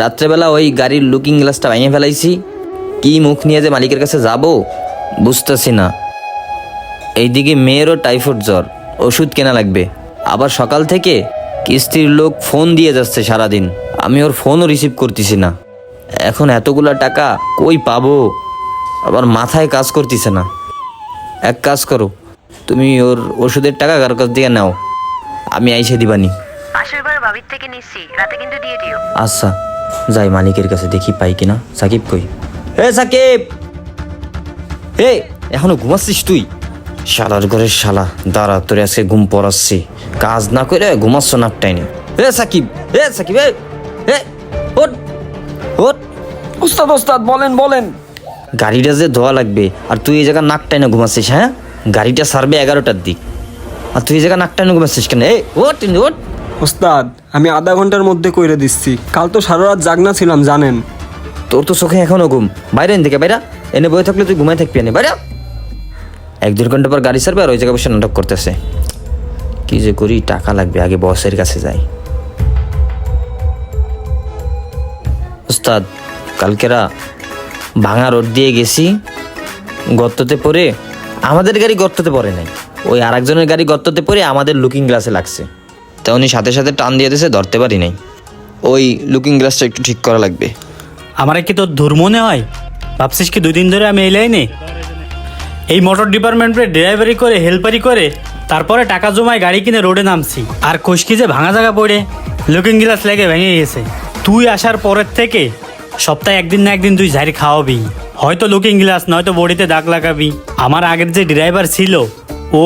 রাত্রেবেলা ওই গাড়ির লুকিং গ্লাসটা ভেঙে ফেলাইছি। কি মুখ নিয়ে যে মালিকের কাছে যাব বুঝতেছি না। এইদিকে মেয়েরও টাইফয়েড জ্বর ওষুধ কেনা লাগবে। আবার সকাল থেকে কিস্তির লোক ফোন দিয়ে যাচ্ছে সারাদিন। আমি ওর ফোনও রিসিভ করতেছি না। এখন এতগুলা টাকা কই পাবো? আবার মাথায় কাজ করতেছে না। এক কাজ করো তুমি ওর ওষুধের টাকা কারও কাছ দিয়ে নাও। আমি আইসে দিবানি। এবার বাবির থেকে নিচ্ছি রাতে কিন্তু দিয়ে দিও। আচ্ছা। যাই মালিকের কাছে দেখি পাই কিনা। সাকিব কই? হে সাকিব! হে এখনও ঘুমাচ্ছিস তুই? শালার ঘরের শালা দাঁড়া তোর আজকে ঘুম পড়াচ্ছি। কাজ না করে ঘুমাচ্ছ নাক টাইনে হে সাকিব হে সাকিব হে হে ওট ওট ওস্তাদ ওস্তাদ বলেন বলেন। গাড়িটা যে ধোয়া লাগবে আর তুই এই জায়গা নাক টাইনে ঘুমাচ্ছিস হ্যাঁ? গাড়িটা সারবে এগারোটার দিক। আর তুই এই জায়গা নাক টাইনে ঘুমাচ্ছিস কেন? এই ওট ওট ওস্তাদ আমি আধা ঘণ্টার মধ্যে কইরে দিচ্ছি। কাল তো সারা রাত জাগনা ছিলাম, জানেন। তোর তো চোখে এখনও ঘুম। বাইরে এন থেকে বাইরা। এনে বয়ে থাকলে তুই ঘুমাই থাকবি এনে, বাইরা। এক দেড় ঘণ্টা পর গাড়ি সারবে আর ওই জায়গায় বসে নাটক করতেছে। কি যে করি, টাকা লাগবে, আগে বসের কাছে যাই। উস্তাদ কালকেরা ভাঙা রোড দিয়ে গেছি। গর্ততে পড়ে, আমাদের গাড়ি গর্ততে পড়ে নাই। ওই আরেকজনের গাড়ি গর্ততে পড়ে আমাদের লুকিং গ্লাসে লাগছে। তা উনি সাথে সাথে টান দিয়ে দিয়েছে, ধরতে পারি নাই। ওই লুকিং গ্লাসটা একটু ঠিক করা লাগবে। আমার কি তোর ধুর মনে হয়? ভাবছিস কি দুই দিন ধরে আমি এই লাইনে? এই মোটর ডিপার্টমেন্টে ড্রাইভারি করে হেল্পারি করে, তারপরে টাকা জমায় গাড়ি কিনে রোডে নামছি। আর খুশকি যে ভাঙা জায়গা পড়ে লুকিং গ্লাস লেগে ভেঙে গেছে। তুই আসার পরের থেকে সপ্তাহে একদিন না একদিন তুই ঝাড়ি খাওয়াবি। হয়তো লুকিং গ্লাস নয়তো বডিতে দাগ লাগাবি। আমার আগের যে ড্রাইভার ছিল, ও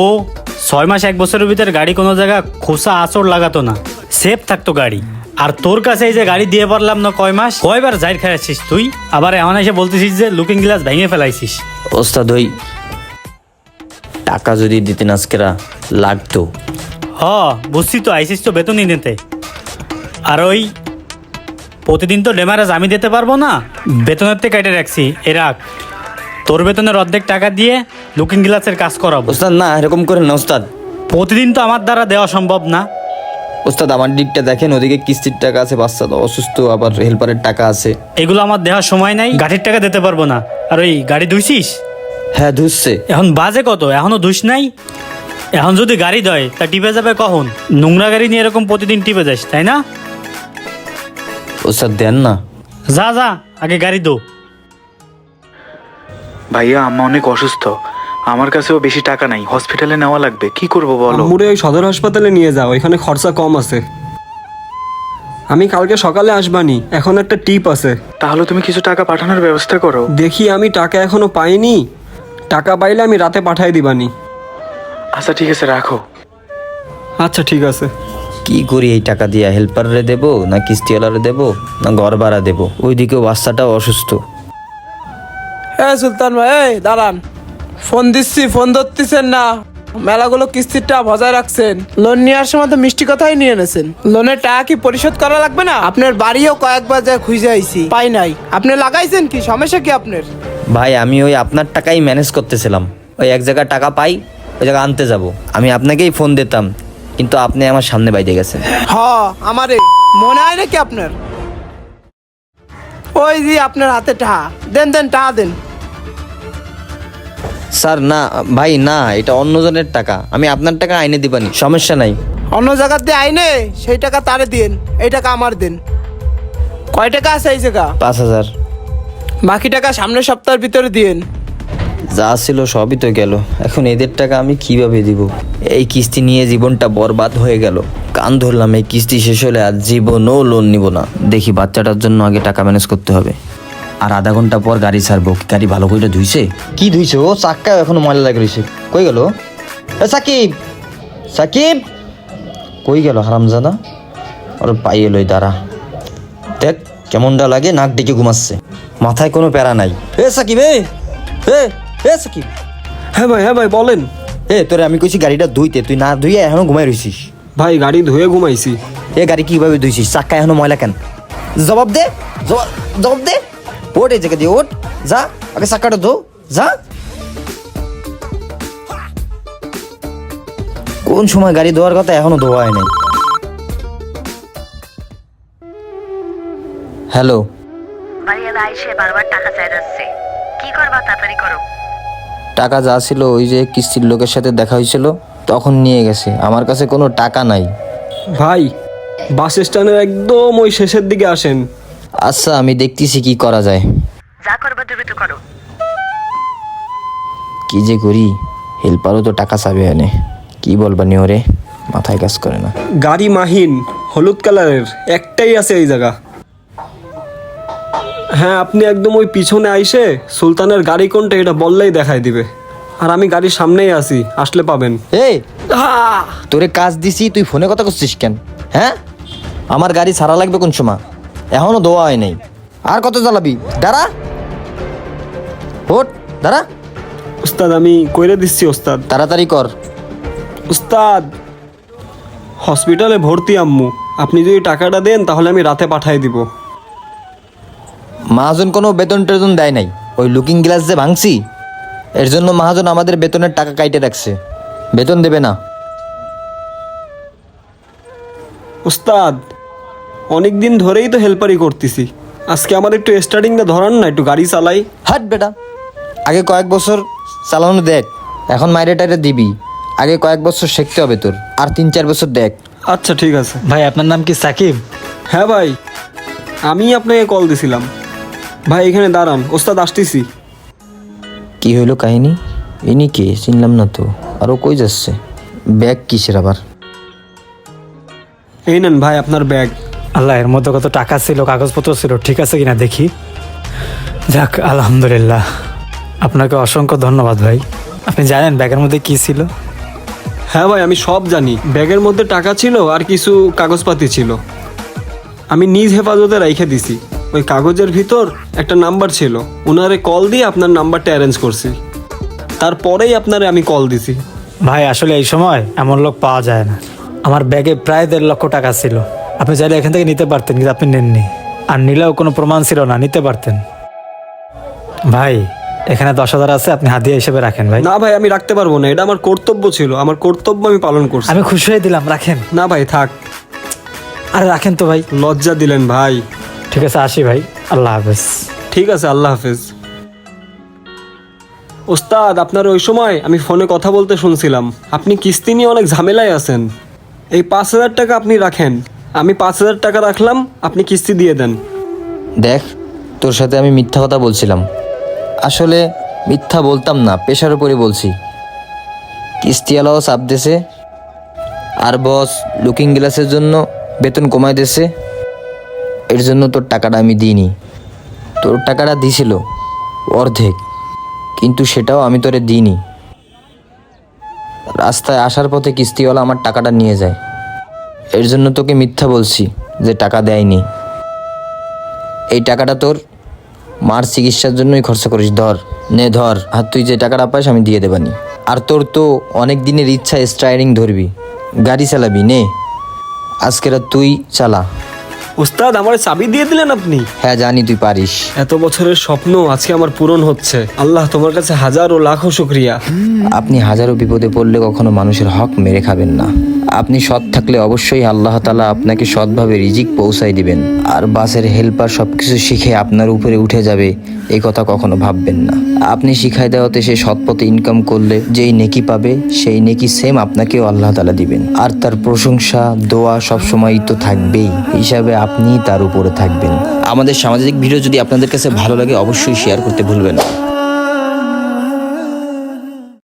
ছয় মাস এক বছরের ভিতরে গাড়ি কোনো জায়গা খোসা আচর লাগাতো না। সেফ থাকতো গাড়ি। আর তোর কাছে এই যে গাড়ি দিয়ে পারলাম না কয় মাস কয়বার জাইর খাইছিস তুই? আবার এমন এসে বলতেছিস যে লুকিং গ্লাস ভেঙে ফেলাইছিস। ওস্তাদ ওই টাকা যদি দিতেন আজকেরা লাগতো। হ বুঝছি তো আইসিস তো বেতনই নিতে। আর ওই প্রতিদিন তো ডেমারেজ আমি দিতে পারব না। বেতনের থেকে কেটে রাখছি এ রাখ। তোর বেতনের অর্ধেক টাকা দিয়ে লুকিং গ্লাসের কাজ করাবো। ওস্তাদ না এরকম করেন না ওস্তাদ। প্রতিদিন তো আমার দ্বারা দেওয়া সম্ভব না। ওস্তাদ আমার দিকটা দেখেন ওদিকে কিস্তির টাকা আছে বাচ্চা তো অসুস্থ আবার হেল্পারের টাকা আছে। এগুলো আমার দেওয়ার সময় নাই গাড়ির টাকা দিতে পারব না। আর ওই গাড়ি ধুইছিস? হ্যাঁ ধুসছে। এখন বাজে কত? এখনও ধুস নাই? এখন যদি গাড়ি দেয় তা টিপে যাবে কখন? নোংরা গাড়ি নিয়ে এরকম প্রতিদিন টিপে যাস তাই না? ওস্তাদ দেন না। যা যা আগে গাড়ি দো ভাইয়া আম্মা অনেক অসুস্থ। আমার কাছেও বেশি টাকা নাই। হসপিটালে নেওয়া লাগবে। কি করব বলো? আম্মুরে ওই সদর হাসপাতালে নিয়ে যাও। এখানে খরচা কম আছে। আমি কালকে সকালে আসবানি। এখন একটা টিপ আছে। তাহলে তুমি কিছু টাকা পাঠানোর ব্যবস্থা করো। দেখি আমি টাকা এখনও পাইনি। টাকা পাইলে আমি রাতে পাঠাই দিবানি। আচ্ছা ঠিক আছে রাখো। আচ্ছা ঠিক আছে। কি করি এই টাকা দিয়ে? হেল্পাররে দেবো না কিস্তিওয়ালারে দেবো না ঘর ভাড়া দেবো? ওইদিকে বাচ্চাটাও অসুস্থ। হ্যাঁ সুলতান ভাই এই দাঁড়ান। ফোন দিচ্ছি ফোন ধরতেছেন না। মেলাগুলো কিস্তিটা বজায় রাখছেন। লোন নেওয়ার সময় তো মিষ্টি কথাই নিয়ে এনেছেন। লোনের টাকা কি পরিশোধ করা লাগবে না? আপনার বাড়িও কয়েকবার যায় খুঁজে আইছি পাই নাই। আপনি লাগাইছেন কি? সমস্যা কি আপনার? ভাই আমি ওই আপনার টাকাই ম্যানেজ করতেছিলাম। ওই এক জায়গায় টাকা পাই ওই জায়গায় আনতে যাব। আমি আপনাকেই ফোন দিতাম কিন্তু আপনি আমার সামনে বাইরে গেছেন। হ আমারে। মনে হয় নাকি আপনার? ওই যে আপনার হাতে টাকা দেন দেন টাকা দেন। স্যার না ভাই না এটা অন্যজনের টাকা। আমি আপনার টাকা আইনে দিবানি সমস্যা নাই। অন্য জায়গার দিয়ে আইনে সেই টাকা তারে দিন এই টাকা আমার দিন। কয় টাকা আছে এই জায়গা? পাঁচ হাজার। বাকি টাকা সামনের সপ্তাহের ভিতরে দিন যা ছিল সবই তো গেল। এখন এদের টাকা আমি কীভাবে দিব? এই কিস্তি নিয়ে জীবনটা বরবাদ হয়ে গেল। কান ধরলাম এই কিস্তি শেষ হলে আর জীবনও লোন নিব না। দেখি বাচ্চাটার জন্য আগে টাকা ম্যানেজ করতে হবে। আর আধা ঘণ্টা পর গাড়ি ছাড়বো। গাড়ি ভালো করে ধুইছে? কি ধুইছে ও? চাক্কা এখনও ময়লা লাগে রয়েছে। কই গেল? এ সাকিব! সাকিব! কই গেল হারামজাদা? ওর পাই এলোই দাঁড়া। দেখ কেমনটা লাগে নাক ডেকে ঘুমাচ্ছে। মাথায় কোনো প্যারা নাই। এ সাকিব এ! এ এ সাকিব! হ্যাঁ ভাই হ্যাঁ ভাই বলেন। এ তোরে আমি কইছি গাড়িটা ধুইতে। তুই না ধুইয়ে এখনও ঘুমাই রইছিস? ভাই গাড়ি ধুয়ে ঘুমাইছি। এ গাড়ি কীভাবে ধুইছিস? চাক্কা এখনও ময়লা কেন? জবাব দে! জবাব দে! ওট এই জায়গা দিয়ে ওট যা আগে চাক্কাটা ধো যা। কোন সময় গাড়ি ধোয়ার কথা এখনও ধোয়া হয় নাই। হ্যালো। বাড়িওয়ালা আইসে বারবার টাকা চাই যাচ্ছে কি করবা তাড়াতাড়ি করো। টাকা যা ছিল ওই যে কিস্তির লোকের সাথে দেখা হয়েছিল তখন নিয়ে গেছে। আমার কাছে কোনো টাকা নাই। ভাই বাস স্ট্যান্ডের একদম ওই শেষের দিকে আসেন। আচ্ছা আমি দেখতেছি কি করা যায়। যা করবা দ্রুত করো। কি যে করি হেল্পারও তো টাকা চাবে এনে। কি বলবা নিওরে মাথায় কাজ করে না। গাড়ি মাহিন হলুদ কালারের একটাই আছে এই জায়গা। হ্যাঁ আপনি একদম ওই পিছনে আইসে সুলতানের গাড়ি কোনটা এটা বললেই দেখাই দিবে। আর আমি গাড়ির সামনেই আছি আসলে পাবেন। এই! তোরে কাজ দিছি তুই ফোনে কথা করছিস কেন? হ্যাঁ? আমার গাড়ি সারা লাগবে কোন সময়? এখনও দোয়া হয় নাই। আর কত চালাবি দাঁড়া। হোট দাঁড়া। উস্তাদ আমি কইরে দিচ্ছি ওস্তাদ তাড়াতাড়ি কর। উস্তাদ হসপিটালে ভর্তি আম্মু। আপনি যদি টাকাটা দেন তাহলে আমি রাতে পাঠাই দিব। মহাজন কোনো বেতন টেতন দেয় নাই। ওই লুকিং গ্লাস যে ভাঙছি এর জন্য মাহাজন আমাদের বেতনের টাকা কাইটে রাখছে। বেতন দেবে না। উস্তাদ অনেক দিন ধরেই তো হেল্পারি করতেছি। আজকে আমার একটু স্টার্টিংটা ধরান না একটু গাড়ি চালাই। হাট বেটা আগে কয়েক বছর চালানো দেখ এখন মাইরে টাইরে দিবি। আগে কয়েক বছর শিখতে হবে তোর আর তিন চার বছর দেখ। আচ্ছা ঠিক আছে। ভাই আপনার নাম কি সাকিব? হ্যাঁ ভাই আমি আপনাকে কল দিছিলাম। ভাই এখানে দাঁড়ান ওস্তাদ আসতেছি। কি হইল কাহিনী? ইনি কে? চিনলাম না তো। আরও কই যাচ্ছে? ব্যাগ কিসের আবার? এই নেন ভাই আপনার ব্যাগ। আল্লাহ এর মধ্যে কত টাকা ছিল কাগজপত্র ছিল ঠিক আছে কিনা দেখি। যাক আলহামদুলিল্লাহ। আপনাকে অসংখ্য ধন্যবাদ ভাই। আপনি জানেন ব্যাগের মধ্যে কি ছিল? হ্যাঁ ভাই আমি সব জানি। ব্যাগের মধ্যে টাকা ছিল আর কিছু কাগজপাতি ছিল। আমি নিজ হেফাজতে রেখে দিছি। ওই কাগজের ভিতর একটা নাম্বার ছিল। ওনারে কল দিয়ে আপনার নাম্বারটা অ্যারেঞ্জ করছি। তারপরেই আপনারে আমি কল দিছি। ভাই আসলে এই সময় এমন লোক পাওয়া যায় না। আমার ব্যাগে প্রায় দেড় লক্ষ টাকা ছিল। আপনি চাইলে এখান থেকে নিতে পারতেন কিন্তু আপনি নেননি। আর নিলেও কোনো প্রমাণ ছিল না নিতে পারতেন। ভাই এখানে দশ হাজার আছে আপনি হাদিয়া হিসেবে রাখেন ভাই। না ভাই আমি রাখতে পারব না এটা আমার কর্তব্য ছিল। আমার কর্তব্য আমি পালন করছি। আমি খুশি হয়ে দিলাম রাখেন। না ভাই থাক। আরে রাখেন তো ভাই। লজ্জা দিলেন ভাই। ঠিক আছে আসি ভাই। আল্লাহ হাফেজ। ঠিক আছে আল্লাহ হাফেজ। ওস্তাদ আপনার ওই সময় আমি ফোনে কথা বলতে শুনছিলাম। আপনি কিস্তি নিয়ে অনেক ঝামেলায় আছেন। এই পাঁচ হাজার টাকা আপনি রাখেন। আমি পাঁচ হাজার টাকা রাখলাম, আপনি কিস্তি দিয়ে দেন। দেখ, তোর সাথে আমি মিথ্যা কথা বলছিলাম। আসলে মিথ্যা বলতাম না, পেশার উপরে বলছি। কিস্তিওয়ালাও চাপ দেছে, আর বস লুকিং গ্লাসের জন্য বেতন কমায় দেছে। এর জন্য তোর টাকাটা আমি দিইনি। তোর টাকাটা দিছিল অর্ধেক, কিন্তু সেটাও আমি তোরে দিইনি। রাস্তায় আসার পথে কিস্তিওয়ালা আমার টাকাটা নিয়ে যায়। এর জন্য তোকে মিথ্যা বলছি যে টাকা দেয়নি। এই টাকাটা তোর মার চিকিৎসার জন্যই খরচা করিস ধর। নে ধর। আর তুই যে টাকাটা পাস আমি দিয়ে দেবানি আর তোর তো অনেক দিনের ইচ্ছা স্ট্রাইডিং ধরবি। গাড়ি চালাবি নে। আজকের তুই চালা। উস্তাদ আমার চাবি দিয়ে দিলেন আপনি? হ্যাঁ জানি তুই পারিস। এত বছরের স্বপ্ন আজকে আমার পূরণ হচ্ছে। আল্লাহ তোমার কাছে হাজার ও লাখো শুক্রিয়া। আপনি হাজারো বিপদে পড়লে কখনো মানুষের হক মেরে খাবেন না। আপনি সৎ থাকলে অবশ্যই আল্লাহ তালা আপনাকে সৎভাবে রিজিক পৌঁছাই দিবেন। আর বাসের হেল্পার সব কিছু শিখে আপনার উপরে উঠে যাবে এই কথা কখনো ভাববেন না। আপনি শিখাই দেওয়াতে সে সৎ পথে ইনকাম করলে, যেই নেকি পাবে, সেই নেকি সেম আপনাকেও আল্লাহ তালা দিবেন। আর তার প্রশংসা, দোয়া সবসময়ই তো থাকবেই, হিসাবে আপনি তার উপরে থাকবেন। আমাদের সামাজিক ভিডিও যদি আপনাদের কাছে ভালো লাগে, অবশ্যই শেয়ার করতে ভুলবেন না।